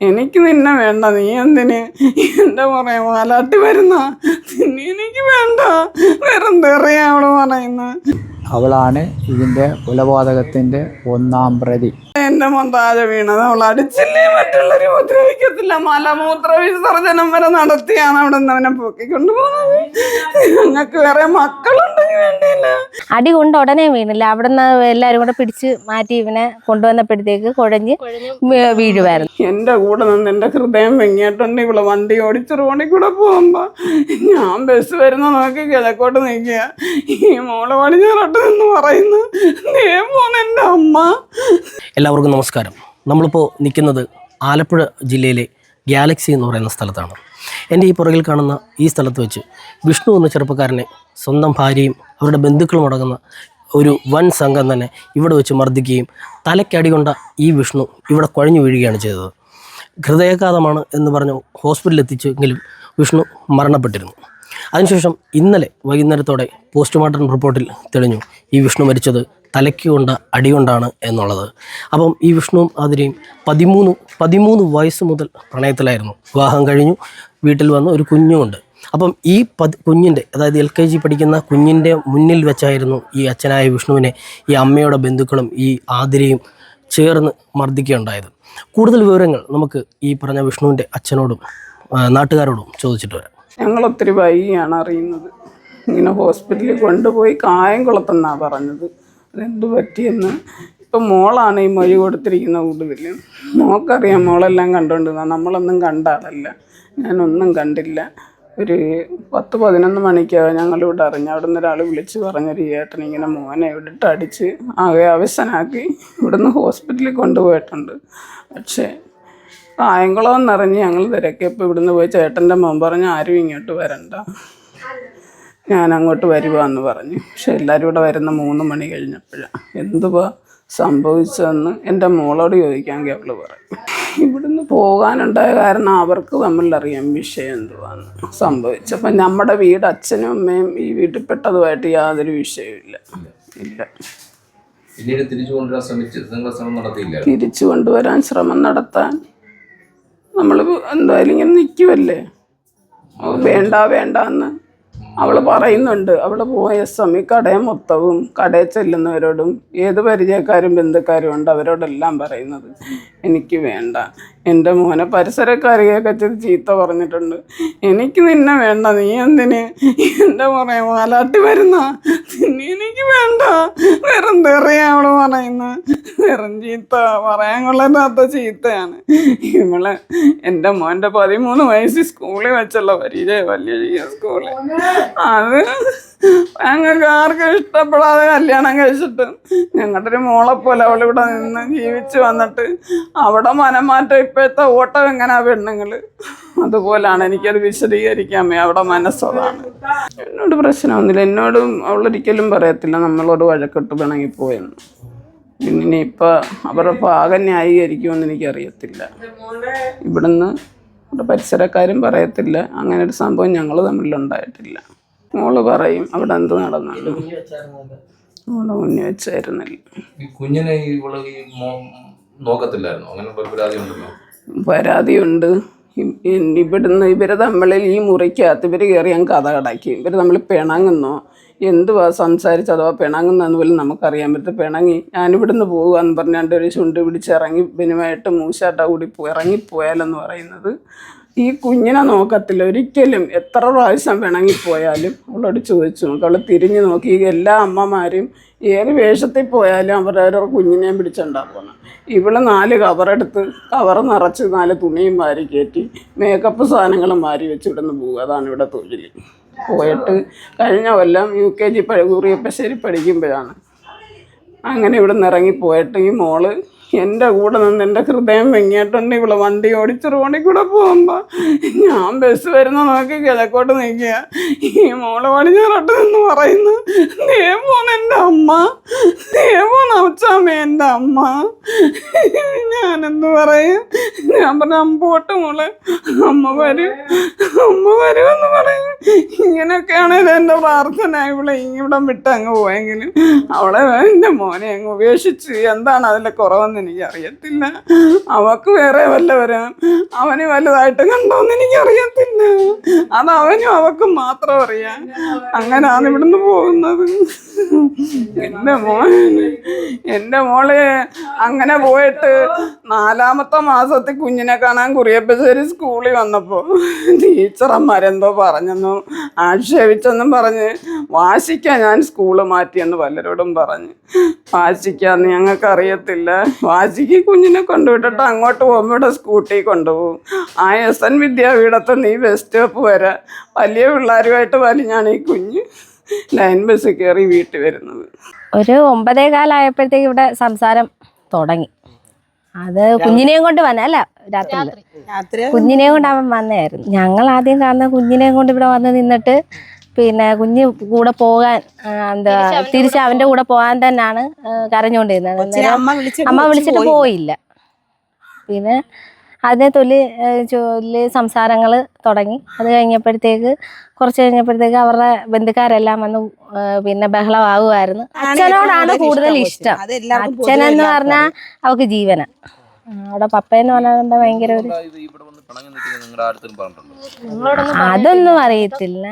എനിക്ക് നിന്നെ വേണ്ട നീ എന്തിന്? എന്താ പറയാ വാലാട്ടി വരുന്ന. നിന്നെ എനിക്ക് വേണ്ട. വെറുതെറിയാ അവൾ പറയുന്നത്. അവളാണ് ഇതിന്റെ കൊലപാതകത്തിന്റെ ഒന്നാം പ്രതി. എന്റെ മൊന്താജ വീണത്. അവൾ അടിച്ചില്ലേ? മറ്റുള്ളവരെ ഉപദ്രവിക്കത്തില്ല. മലമൂത്ര വിസർജനം വരെ നടത്തിയാണ് അവിടെ നിന്ന് അവനെ പൊക്കിക്കൊണ്ട് പോകുന്നത് ഞങ്ങൾക്ക് വേറെ മക്കളുണ്ടെങ്കിൽ വേണ്ടിയില്ല. അടി കൊണ്ട് ഉടനെ വീണില്ല. അവിടുന്ന് എല്ലാരും കൂടെ പിടിച്ച് മാറ്റി ഇവനെ കൊണ്ടുവന്നപ്പോഴത്തേക്ക് കുഴഞ്ഞ് വീഴുവായിരുന്നു. വീഴുമായിരുന്നു എന്റെ കൂടെ നിന്ന് എന്റെ ഹൃദയം വെങ്ങിയിട്ടുണ്ട്. ഇവിടെ വണ്ടി ഓടിച്ച് റോഡിൽ കൂടെ പോകുമ്പോ ഞാൻ ബസ് വരുന്ന നോക്കി കിഴക്കോട്ട് നിൽക്കുക. ഈ മോളെ പടിഞ്ഞാറോട്ട് ഞാൻ പറയുന്നു ദേ പോന്ന് എന്റെ അമ്മ. എല്ലാവർക്കും നമസ്കാരം. നമ്മളിപ്പോൾ നിൽക്കുന്നത് ആലപ്പുഴ ജില്ലയിലെ ഗാലക്സി എന്ന് പറയുന്ന സ്ഥലത്താണ്. എന്റെ ഈ പുറകിൽ കാണുന്ന ഈ സ്ഥലത്ത് വെച്ച് വിഷ്ണു എന്ന ചെറുപ്പക്കാരനെ സ്വന്തം ഭാര്യയും അവരുടെ ബന്ധുക്കളും അടങ്ങുന്ന ഒരു വൻ സംഘം തന്നെ ഇവിടെ വെച്ച് മർദ്ദിക്കുകയും തലയ്ക്കടി കൊണ്ട ഈ വിഷ്ണു ഇവിടെ കുഴഞ്ഞു വീഴുകയാണ് ചെയ്തത്. ഹൃദയാഘാതമാണ് എന്ന് പറഞ്ഞു ഹോസ്പിറ്റലിൽ എത്തിച്ചെങ്കിലും വിഷ്ണു മരണപ്പെട്ടിരുന്നു. അതിനുശേഷം ഇന്നലെ വൈകുന്നേരത്തോടെ പോസ്റ്റ്മോർട്ടം റിപ്പോർട്ടിൽ തെളിഞ്ഞു ഈ വിഷ്ണു മരിച്ചത് തലയ്ക്ക് കൊണ്ട അടി കൊണ്ടാണ് എന്നുള്ളത്. അപ്പം ഈ വിഷ്ണുവും ആതിരയും പതിമൂന്ന് പതിമൂന്ന് വയസ്സ് മുതൽ പ്രണയത്തിലായിരുന്നു. വിവാഹം കഴിഞ്ഞു വീട്ടിൽ വന്ന് ഒരു കുഞ്ഞുമുണ്ട്. അപ്പം ഈ പതി കുഞ്ഞിന്റെ അതായത് എൽ കെ ജി പഠിക്കുന്ന കുഞ്ഞിന്റെ മുന്നിൽ വെച്ചായിരുന്നു ഈ അച്ഛനായ വിഷ്ണുവിനെ ഈ അമ്മയുടെ ബന്ധുക്കളും ഈ ആതിരയും ചേർന്ന് മർദ്ദിക്കുകയുണ്ടായത്. കൂടുതൽ വിവരങ്ങൾ നമുക്ക് ഈ പറഞ്ഞ വിഷ്ണുവിന്റെ അച്ഛനോടും നാട്ടുകാരോടും ചോദിച്ചിട്ട് വരാം. ഞങ്ങൾ ഒത്തിരി വൈകിയാണ് അറിയുന്നത്. ഇങ്ങനെ ഹോസ്പിറ്റലിൽ കൊണ്ടുപോയി കായം കുളത്തെന്നാ പറഞ്ഞത്. അതെന്ത് പറ്റിയെന്ന്? ഇപ്പം മോളാണ് ഈ മൊഴി കൊടുത്തിരിക്കുന്ന കൂടുതൽ മോക്കറിയാം മോളെല്ലാം കണ്ടുകൊണ്ടിരുന്ന. നമ്മളൊന്നും കണ്ട ആളല്ല. ഞാനൊന്നും കണ്ടില്ല. ഒരു പത്ത് പതിനൊന്ന് മണിക്കാണ് ഞങ്ങളിവിടെ അറിഞ്ഞ അവിടെ നിന്ന് ഒരാൾ വിളിച്ച് പറഞ്ഞൊരു ചേട്ടൻ ഇങ്ങനെ മോനെ ഇവിടിട്ട് അടിച്ച് ആകെ അവശനാക്കി ഇവിടുന്ന് ഹോസ്പിറ്റലിൽ കൊണ്ടുപോയിട്ടുണ്ട്. പക്ഷേ കായംകുളം എന്നറിഞ്ഞ് ഞങ്ങൾ തിരക്കിയപ്പോൾ ഇവിടുന്ന് പോയി ചേട്ടന്റെ മോൻ പറഞ്ഞു ആരും ഇങ്ങോട്ട് വരണ്ട. ഞാൻ അങ്ങോട്ട് വരുവാന്ന് പറഞ്ഞു. പക്ഷെ എല്ലാവരും ഇവിടെ വരുന്ന മൂന്ന് മണി കഴിഞ്ഞപ്പോഴാണ് എന്തുവാ സംഭവിച്ചതെന്ന് എന്റെ മോളോട് ചോദിക്കാമെങ്കിൽ അവൾ പറയും ഇവിടുന്ന് പോകാനുണ്ടായ കാരണം അവർക്ക് തമ്മിലറിയാം വിഷയം എന്തുവാന്ന് സംഭവിച്ചപ്പോൾ നമ്മുടെ വീട് അച്ഛനും അമ്മയും ഈ വീട്ടിൽ പെട്ടതുമായിട്ട് യാതൊരു വിഷയമില്ല ഇല്ല. തിരിച്ചു കൊണ്ടുവരാൻ ശ്രമിച്ചു തിരിച്ചു കൊണ്ടുവരാൻ ശ്രമം നടത്താൻ നമ്മൾ എന്തായാലും ഇങ്ങനെ നിൽക്കുമല്ലേ വേണ്ട വേണ്ട എന്ന് അവൾ പറയുന്നുണ്ട് അവൾ പോയ സമയം കടയെ മൊത്തവും കടയിൽ ചെല്ലുന്നവരോടും ഏത് പരിചയക്കാരും ബന്ധുക്കാരും ഉണ്ട് അവരോടെല്ലാം പറയുന്നത് എനിക്ക് വേണ്ട. എന്റെ മോനെ പരിസരക്കാരിയൊക്കെ ചെന്ന് ചീത്ത പറഞ്ഞിട്ടുണ്ട്. എനിക്ക് നിന്നെ വേണ്ട. നീ എന്തിന് എന്റെ പുറകെ മാലാട്ടി വരുന്ന? എനിക്ക് വേണ്ട. വെറും തെറിയാ അവൾ പറയുന്ന. വെറും ചീത്ത പറയാൻ കൊള്ളാത്ത ചീത്തയാണ്. ഇവൾ എന്റെ മോന്റെ പതിമൂന്ന് വയസ്സിൽ സ്കൂളിൽ വെച്ചുള്ള പരിചയ വലിയ സ്കൂളിൽ അത് ഞങ്ങൾക്ക് ആർക്കും ഇഷ്ടപ്പെടാതെ കല്യാണം കഴിച്ചിട്ട് ഞങ്ങളുടെ ഒരു മോളെ പോലെ അവളിവിടെ നിന്ന് ജീവിച്ചു വന്നിട്ട് അവിടെ മനമാറ്റം ഇപ്പോഴത്തെ ഓട്ടം എങ്ങനെയാ പെണ്ണുങ്ങൾ? അതുപോലാണ് എനിക്കത് വിശദീകരിക്കാമേ അവിടെ മനസ്സതാണ്. എന്നോട് പ്രശ്നമൊന്നുമില്ല. എന്നോടും അവളൊരിക്കലും പറയത്തില്ല. നമ്മളോട് വഴക്കിട്ട് പിണങ്ങിപ്പോയെന്ന്. പിന്നെ ഇനിയിപ്പോൾ അവരുടെ പാകം ന്യായീകരിക്കുമെന്ന് എനിക്കറിയത്തില്ല. ഇവിടുന്ന് പരിസരക്കാരും പറയത്തില്ല. അങ്ങനെ ഒരു സംഭവം ഞങ്ങൾ തമ്മിലുണ്ടായിട്ടില്ല. മോൾ പറയും അവിടെ എന്ത് നടന്നു മോൾ മുന്നേ വെച്ചായിരുന്നില്ല ഈ കുഞ്ഞിനെ ഇവൾ ഈ മോ- നോക്കത്തില്ലായിരുന്നു? അങ്ങനെ ഒരു പരാതി ഉണ്ടല്ലോ. പരാതിയുണ്ട് ഇ- ഇ- ഇവിടുന്ന് ഇവർ തമ്മിൽ ഈ മുറിക്കകത്ത് ഇവർ കയറി ഞാൻ കഥ കടക്കി. ഇവർ തമ്മിൽ പിണങ്ങുന്നോ? എന്തുവാ സംസാരിച്ച് അഥവാ പിണങ്ങുന്നതെന്ന് പോലും നമുക്കറിയാൻ പറ്റും പിണങ്ങി ഞാനിവിടുന്ന് പോകുകയെന്ന് പറഞ്ഞാണ്ട് ഒരു ചുണ്ട് പിടിച്ച് ഇറങ്ങി ഇവനുമായിട്ട് മൂശാട്ട കൂടി പോ- ഇറങ്ങിപ്പോയാലെന്ന് പറയുന്നത് ഈ കുഞ്ഞിനെ നോക്കത്തില്ല. ഒരിക്കലും എത്ര പ്രാവശ്യം പിണങ്ങിപ്പോയാലും അവളോട് ചോദിച്ചു നോക്ക്. അവൾ തിരിഞ്ഞു നോക്കി. എല്ലാ അമ്മമാരും ഏത് വേഷത്തിൽ പോയാലും അവരവരുടെ കുഞ്ഞിനെയും പിടിച്ചുണ്ടാക്കണം ഇവൾ നാല് കവറെടുത്ത് കവർ നിറച്ച് നാല് തുണിയും വാരി കയറ്റി മേക്കപ്പ് സാധനങ്ങളും വാരി വെച്ച് ഇവിടുന്ന് പോകുക അതാണ് ഇവിടെ തൊഴിൽ പോയിട്ട് കഴിഞ്ഞ കൊല്ലം യു കെ ജി പഴകൂറിയപ്പശ്ശേരി പഠിക്കുമ്പോഴാണ്. അങ്ങനെ ഇവിടെ നിന്ന് ഇറങ്ങി പോയിട്ട് ഈ മോൾ എന്റെ കൂടെ നിന്ന് എന്റെ ഹൃദയം വെങ്ങിയിട്ടുണ്ട്. ഇവിടെ വണ്ടി ഓടിച്ച് റോഡിൽ കൂടെ പോകുമ്പോൾ ഞാൻ ബസ് വരുന്ന നോക്കി കിഴക്കോട്ട് നിൽക്കുക. ഈ മോൾ പടിഞ്ഞാറോട്ട് നിന്ന് പറയുന്നു. ദേ പോന്ന് എന്റെ അമ്മ. ദേ പോന്ന് അച്ഛാമ്മ എന്റെ അമ്മ. ഞാനെന്ന് പറയും? ഞാൻ പറഞ്ഞ അമ്മ പോട്ട് മോൾ അമ്മ വരും. അമ്മ വരുമെന്ന് പറയും. ഇങ്ങനെയൊക്കെയാണല്ലോ എന്റെ പ്രാർത്ഥന. ഇവിടെ ഇവിടം വിട്ട് അങ്ങ് പോയെങ്കിലും അവളെ എന്റെ മോനെ അങ്ങ് ഉപേക്ഷിച്ച് എന്താണ് അതിലെ കുറവെന്ന് കണ്ടോന്ന് എനിക്ക് അറിയത്തില്ല അവക്ക് വേറെ വല്ലവരും? അവന് വലുതായിട്ട് കണ്ടോന്ന് എനിക്ക് അറിയത്തില്ല അത് അവനും അവക്കും മാത്രം അറിയാം. അങ്ങനാണ് ഇവിടുന്ന് പോകുന്നത്. എന്റെ മോനെ എന്റെ മോളെ അങ്ങനെ പോയിട്ട് നാലാമത്തെ മാസത്തിൽ കുഞ്ഞിനെ കാണാൻ കുറിയപ്പശ്ശേരി സ്കൂളിൽ വന്നപ്പോൾ ടീച്ചറന്മാരെന്തോ പറഞ്ഞെന്നും ആക്ഷേപിച്ചെന്നും പറഞ്ഞ് വാശിക്കാൻ ഞാൻ സ്കൂൾ മാറ്റിയെന്ന് പലരോടും പറഞ്ഞ്. വാശിക്കാന്ന് ഞങ്ങൾക്കറിയത്തില്ല. വാശിക്ക് കുഞ്ഞിനെ കൊണ്ടുവിട്ടിട്ട് അങ്ങോട്ട് പോകുമ്പോൾ ഇവിടെ സ്കൂട്ടി കൊണ്ടുപോകും. ആ എസ് എൻ വിദ്യാപീഠത്തിൽ നീ ബസ് സ്റ്റോപ്പ് വരെ. വലിയ പിള്ളേരുമായിട്ട് വലിഞ്ഞാണ് ഈ കുഞ്ഞ് ലൈൻ ബസ് കയറി വീട്ടിൽ വരുന്നത്. ഒരു ഒമ്പതേ കാലായപ്പോഴത്തേക്ക് ഇവിടെ സംസാരം തുടങ്ങി. അത് കുഞ്ഞിനെയും കൊണ്ട് വന്ന അല്ല രാത്രി. കുഞ്ഞിനെയും കൊണ്ട് അവൻ വന്നായിരുന്നു ഞങ്ങൾ ആദ്യം കാണുന്ന കുഞ്ഞിനെയും കൊണ്ട് ഇവിടെ വന്ന് നിന്നിട്ട് പിന്നെ കുഞ്ഞ് കൂടെ പോകാൻ എന്താ തിരിച്ച് അവന്റെ കൂടെ പോകാൻ തന്നെയാണ് കരഞ്ഞോണ്ടിരുന്നത് കരഞ്ഞുകൊണ്ടിരുന്നത്. അമ്മ വിളിച്ചിട്ട് പോയില്ല. പിന്നെ അതിനെ തൊല്ലി ചൊല്ലി സംസാരങ്ങൾ തുടങ്ങി. അത് കഴിഞ്ഞപ്പോഴത്തേക്ക് കുറച്ച് കഴിഞ്ഞപ്പോഴത്തേക്ക് അവരുടെ ബന്ധുക്കാരെല്ലാം വന്ന് പിന്നെ ബഹളമാകുമായിരുന്നു അച്ഛനോടാണ് കൂടുതൽ ഇഷ്ടം. അച്ഛനെന്ന് പറഞ്ഞാൽ അവക്ക് ജീവന. അവിടെ പപ്പയെന്ന് പറഞ്ഞാൽ ഭയങ്കര ഒരു അതൊന്നും അറിയത്തില്ല.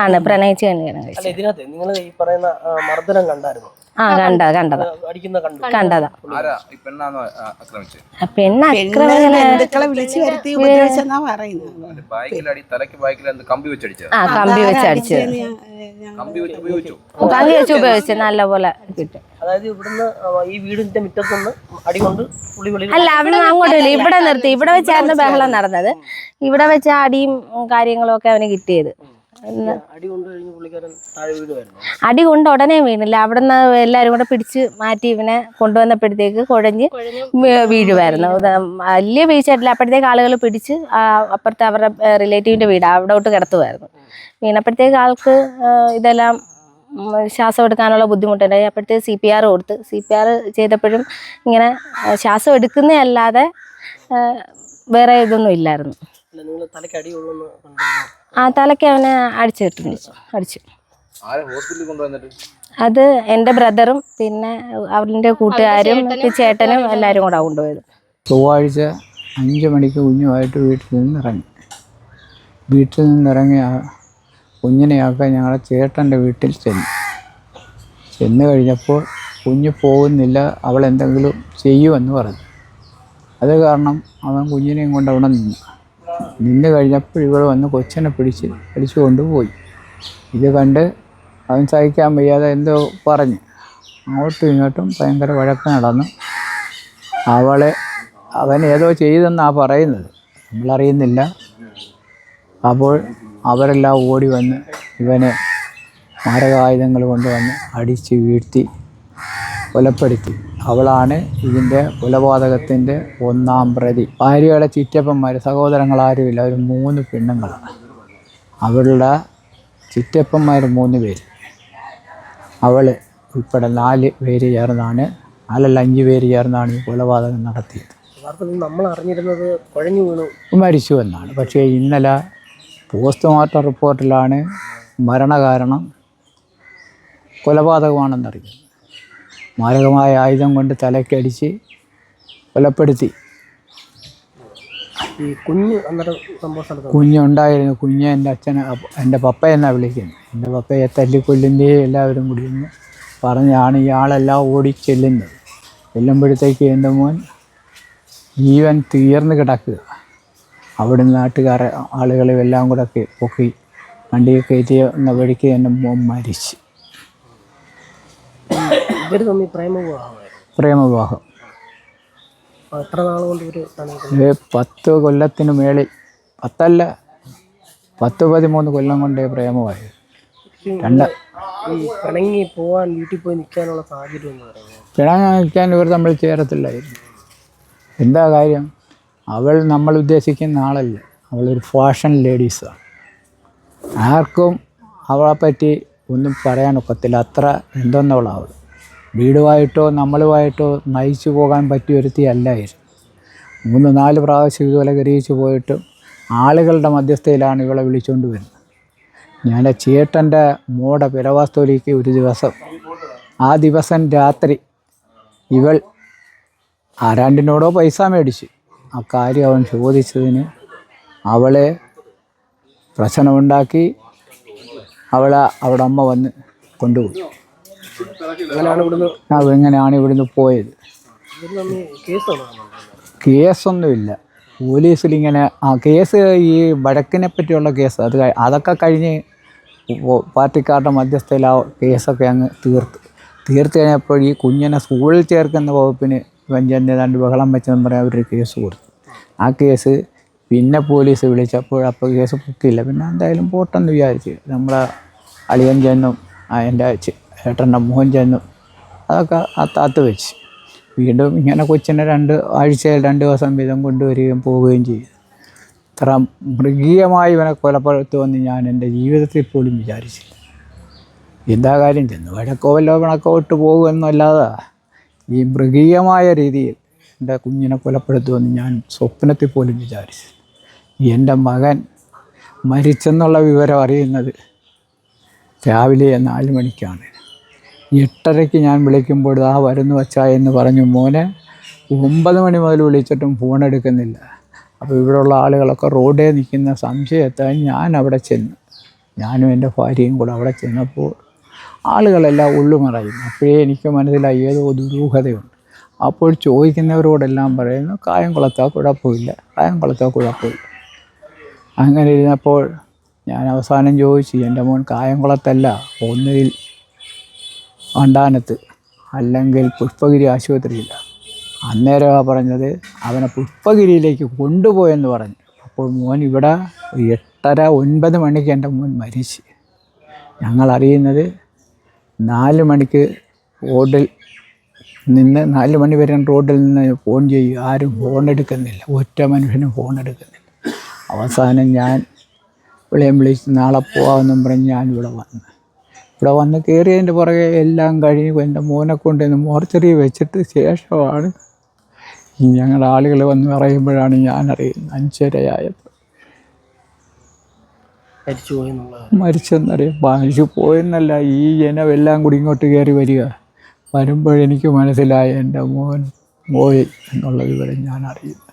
ആണ് പ്രണയിച്ച് കല്യാണം കഴിച്ചു ഇതിനകത്ത് നിങ്ങൾ ഈ പറയുന്ന ആ, മർദ്ദനം കണ്ടായിരുന്നു? ആ കണ്ട കണ്ടതാ. അടിക്കുന്ന കണ്ടു. കണ്ടതാ. പെണ്ണ് ആ കമ്പി വെച്ച് കമ്പി വെച്ച് ഉപയോഗിച്ചു? കമ്പി പോലെ ഉപയോഗിച്ച് നല്ലപോലെ കിട്ടും. അതായത് ഇവിടുന്ന് ഈ വീടിന്റെ മുറ്റത്തുനിന്ന് അടികൊണ്ട് പുള്ളി അല്ല അവിടെ അങ്ങോട്ട് ഇല്ല ഇവിടെ നിർത്തി. ഇവിടെ വെച്ചായിരുന്നു ബഹളം നടന്നത്. ഇവിടെ വെച്ച അടിയും കാര്യങ്ങളും ഒക്കെ അവന് കിട്ടിയത്. അടി കൊണ്ട് ഉടനെ വീണില്ല. അവിടുന്ന് എല്ലാരും കൂടെ പിടിച്ച് മാറ്റി ഇവനെ കൊണ്ടുവന്നപ്പോഴത്തേക്ക് കുഴഞ്ഞ് വീഴുമായിരുന്നു വലിയ വീഴ്ചയായിട്ടില്ല അപ്പോഴത്തേക്ക് ആളുകൾ പിടിച്ച് അപ്പുറത്തെ അവരുടെ റിലേറ്റീവിന്റെ വീട് അവിടോട്ട് കിടത്തുമായിരുന്നു വീണപ്പോഴത്തേക്ക് ആൾക്ക് ഇതെല്ലാം ശ്വാസം എടുക്കാനുള്ള ബുദ്ധിമുട്ടുണ്ടായി അപ്പോഴത്തെ സി പി ആർ കൊടുത്ത് സി പി ആർ ചെയ്തപ്പോഴും ഇങ്ങനെ ശ്വാസം എടുക്കുന്നതല്ലാതെ വേറെ ഇതൊന്നും ഇല്ലായിരുന്നു. അല്ല നിങ്ങൾ തലയ്ക്ക് അടി കൊള്ളുന്ന കണ്ടിരുന്നു ആ തലയ്ക്ക് അവനെ അടിച്ചിട്ടുണ്ട് അടിച്ചു. ആരെ ഹോസ്പിറ്റലിൽ കൊണ്ടുവന്നിട്ട്? അത് എന്റെ ബ്രദറും പിന്നെ അവരുടെ കൂട്ടുകാരും ചേട്ടനും. എല്ലാവരും കൂടെ കൊണ്ടുപോയത്. ചൊവ്വാഴ്ച അഞ്ച് മണിക്ക് കുഞ്ഞുമായിട്ട് വീട്ടിൽ നിന്ന് ഇറങ്ങി. വീട്ടിൽ നിന്നിറങ്ങി ആ കുഞ്ഞിനെയൊക്കെ ഞങ്ങളുടെ ചേട്ടന്റെ വീട്ടിൽ ചെന്നു. ചെന്ന് കഴിഞ്ഞപ്പോൾ കുഞ്ഞ് പോകുന്നില്ല അവൾ എന്തെങ്കിലും ചെയ്യുമെന്ന് പറഞ്ഞു. അത് കാരണം അവൻ കുഞ്ഞിനെയും കൊണ്ട് അവിടെ നിന്നു. നിന്ന് കഴിഞ്ഞപ്പോൾ ഇവൾ വന്ന് കൊച്ചിനെ പിടിച്ച് പിടിച്ചു കൊണ്ടുപോയി ഇത് കണ്ട് അവൻ സഹിക്കാൻ വയ്യാതെ എന്തോ പറഞ്ഞ്. അങ്ങോട്ടും ഇങ്ങോട്ടും ഭയങ്കര വഴക്ക് നടന്നു. അവളെ അവൻ ഏതോ ചെയ്തെന്നാണ് പറയുന്നത്. നമ്മളറിയുന്നില്ല. അപ്പോൾ അവരെല്ലാം ഓടി വന്ന് ഇവനെ മാരകായുധങ്ങൾ കൊണ്ടുവന്ന് അടിച്ച് വീഴ്ത്തി കൊലപ്പെടുത്തി. അവളാണ് ഇതിന്റെ കൊലപാതകത്തിന്റെ ഒന്നാം പ്രതി. ഭാര്യയുടെ ചിറ്റപ്പന്മാർ സഹോദരങ്ങളാരുമില്ല ഒരു മൂന്ന് പെണ്ണുങ്ങളാണ് അവളുടെ ചിറ്റപ്പന്മാർ മൂന്ന് പേര്. അവൾ ഉൾപ്പെടെ നാല് പേര് ചേർന്നാണ് നാലല്ല അഞ്ച് പേര് ചേർന്നാണ് ഈ കൊലപാതകം നടത്തിയത്. നമ്മൾ അറിഞ്ഞിരുന്നത് കുഴഞ്ഞു വീണു. മരിച്ചു എന്നാണ്. പക്ഷേ ഇന്നലെ പോസ്റ്റ്മോർട്ടം റിപ്പോർട്ടിലാണ് മരണകാരണം കൊലപാതകമാണെന്നറിയുന്നത്. മാരകമായ ആയുധം കൊണ്ട് തലക്കടിച്ച് കൊലപ്പെടുത്തി. ഈ കുഞ്ഞ് അന്നേരം സംഭവ സ്ഥലത്ത് കുഞ്ഞുണ്ടായിരുന്നു കുഞ്ഞ് എന്റെ അച്ഛനെ എന്റെ പപ്പ എന്നാണ് വിളിക്കുന്നത് എന്റെ പപ്പയെ തല്ലിക്കൊല്ലിന്റെ എല്ലാവരും കൂടി എന്ന് പറഞ്ഞാണ് ഇയാളെല്ലാം ഓടി ചെല്ലുന്നത് ചെല്ലുമ്പോഴത്തേക്ക് എന്റെ മോൻ ജീവൻ തീർന്ന് കിടക്കുക. അവിടുന്ന് നാട്ടുകാരെ ആളുകളെ എല്ലാം കൂടെ പൊക്കി വണ്ടിയിൽ കയറ്റി എന്ന വഴിക്ക് തന്നെ മോൻ മരിച്ചു. ഇവർ തമ്മിൽ പ്രേമവിവാഹമായിരുന്നു. പ്രേമവിവാഹം. അപ്പോൾ എത്ര നാൾ കൊണ്ട് ഇവർ പ്രണയിക്കുന്നു ഇത് പത്ത് കൊല്ലത്തിന് മേളിൽ പത്തല്ല പത്ത് പതിമൂന്ന് കൊല്ലം കൊണ്ടേ പ്രേമമായി രണ്ട് ഈ പിണങ്ങി പോവാൻ വീട്ടിൽ പോയി നിൽക്കാനുള്ള സാഹചര്യം എന്ന് പറയുന്നത്. പിണങ്ങാൻ നിൽക്കാൻ ഇവർ തമ്മിൽ ചേരത്തില്ലായിരുന്നു. എന്താ കാര്യം? അവൾ നമ്മൾ ഉദ്ദേശിക്കുന്ന ആളല്ല. അവളൊരു ഫാഷൻ ലേഡീസാണ് ആർക്കും അവളെ പറ്റി ഒന്നും പറയാനൊക്കത്തില്ല അത്ര എന്തെന്നുള്ളവൾ വീടുമായിട്ടോ നമ്മളുമായിട്ടോ നയിച്ചു പോകാൻ പറ്റിയ ഒരുത്തി അല്ലായിരുന്നു. മൂന്ന് നാല് പ്രാവശ്യം ഇതുപോലെ ഗ്രഹിച്ചു പോയിട്ട് ആളുകളുടെ മധ്യസ്ഥയിലാണ് ഇവളെ വിളിച്ചുകൊണ്ട് വരുന്നത്. ഞാൻ ചേട്ടന്റെ മോടെ പിരവാസ്തോലിക്ക് ഒരു ദിവസം ആ ദിവസം രാത്രി ഇവൾ ആരാണ്ടിനോടോ പൈസ മേടിച്ച്. ആ കാര്യം അവൻ ചോദിച്ചതിന് അവളെ പ്രശ്നമുണ്ടാക്കി അവളെ അവിടെ അമ്മ വന്ന് കൊണ്ടുപോയി. അങ്ങനെയാണ് ഇവിടുന്ന് പോയത്? കേസൊന്നുമില്ല. പോലീസിൽ ഇങ്ങനെ ആ കേസ് ഈ വഴക്കിനെ പറ്റിയുള്ള കേസ് അത് അതൊക്കെ കഴിഞ്ഞ് പാർട്ടിക്കാരുടെ മധ്യസ്ഥയിൽ ആ കേസൊക്കെ അങ്ങ് തീർത്ത് തീർത്ത് കഴിഞ്ഞപ്പോൾ ഈ കുഞ്ഞിനെ സ്കൂളിൽ ചേർക്കുന്ന വകുപ്പിന് പഞ്ചായത്ത് ഏതാണ്ട് ബഹളം വെച്ചെന്ന് പറയാൻ അവരൊരു കേസ് കൊടുത്തു. ആ കേസ് പിന്നെ പോലീസ് വിളിച്ചപ്പോൾ അപ്പോൾ കേസ് പൊക്കില്ല പിന്നെ എന്തായാലും പോട്ടെന്ന് വിചാരിച്ച് നമ്മളെ അളിയൻ ചെന്നും എന്റെ ഏട്ടന്റെ മോഹൻ ചെന്നും അതൊക്കെ ആ താത്ത് വെച്ച്. വീണ്ടും ഇങ്ങനെ കൊച്ചിനെ രണ്ട് ആഴ്ചയിൽ രണ്ട് ദിവസം വീതം കൊണ്ടുവരികയും പോവുകയും ചെയ്തു. ഇത്ര മൃഗീയമായി ഇവനെ കൊലപ്പെടുത്തുമെന്ന് ഞാൻ എന്റെ ജീവിതത്തിൽ പോലും വിചാരിച്ചില്ല. എന്താ കാര്യം? ചെന്നു വഴക്കോ വല്ലോ പിണക്കോ ഇട്ട് പോകുമെന്നല്ലാതെ ഈ മൃഗീയമായ രീതിയിൽ എന്റെ കുഞ്ഞിനെ കൊലപ്പെടുത്തുമെന്ന് ഞാൻ സ്വപ്നത്തിൽ പോലും വിചാരിച്ചു എന്റെ മകൻ മരിച്ചെന്നുള്ള വിവരം അറിയുന്നത് രാവിലെ നാല് മണിക്കാണ്. എട്ടരയ്ക്ക് ഞാൻ വിളിക്കുമ്പോൾ ആ വരുന്നു വച്ചാ എന്ന് പറഞ്ഞു മോനെ ഒമ്പത് മണി മുതൽ വിളിച്ചിട്ടും ഫോൺ എടുക്കുന്നില്ല. അപ്പോൾ ഇവിടെയുള്ള ആളുകളൊക്കെ റോഡേ നിൽക്കുന്ന സംശയത്താൽ ഞാൻ അവിടെ ചെന്നു. ഞാനും എന്റെ ഭാര്യയും കൂടെ അവിടെ ചെന്നപ്പോൾ ആളുകളെല്ലാം ഉള്ളുമറയുന്നു. അപ്പോഴേ എനിക്ക് മനസ്സിലായി ഏതോ ദുരൂഹതയുണ്ട്. അപ്പോൾ ചോദിക്കുന്നവരോടെല്ലാം പറയുന്നു കായംകുളത്താ കുഴപ്പമില്ല കായംകുളത്താ കുഴപ്പമില്ല. അങ്ങനെ ഇരുന്നപ്പോൾ ഞാൻ അവസാനം ചോദിച്ചു എന്റെ മോൻ കായംകുളത്തല്ല ഒന്നിൽ വണ്ടാനത്ത് അല്ലെങ്കിൽ പുഷ്പഗിരി ആശുപത്രിയില്ല. അന്നേരമാണ് പറഞ്ഞത് അവനെ പുഷ്പഗിരിയിലേക്ക് കൊണ്ടുപോയെന്ന് പറഞ്ഞു. അപ്പോൾ മോൻ ഇവിടെ എട്ടര ഒൻപത് മണിക്ക് എന്റെ മോൻ മരിച്ചു. ഞങ്ങൾ അറിയുന്നത് നാല് മണിക്ക് റോഡിൽ നിന്ന് നാല് മണി വരെ റോഡിൽ നിന്ന് ഫോൺ ചെയ്യും. ആരും ഫോൺ എടുക്കുന്നില്ല. ഒറ്റ മനുഷ്യനും ഫോൺ എടുക്കുന്നില്ല. അവസാനം ഞാൻ വിളിയും വിളിച്ച് നാളെ പോകാമെന്നും പറഞ്ഞ് ഞാൻ ഇവിടെ വന്നു. ഇവിടെ വന്ന് കയറിയതിന്റെ പുറകെ എല്ലാം കഴിഞ്ഞ് എന്റെ മോനെ കൊണ്ട് ഇന്ന് മോർച്ചറി വെച്ചിട്ട് ശേഷമാണ് ഞങ്ങളുടെ ആളുകൾ വന്ന് പറയുമ്പോഴാണ് പോയി എന്നുള്ളത് മരിച്ചെന്നറിയാം. മരിച്ചു പോയെന്നല്ല ഈ ജനമെല്ലാം കൂടി ഇങ്ങോട്ട് കയറി വരിക. വരുമ്പോഴെനിക്ക് മനസ്സിലായി എന്റെ മോൻ പോയി എന്നുള്ള വിവരം ഞാൻ അറിയുന്നു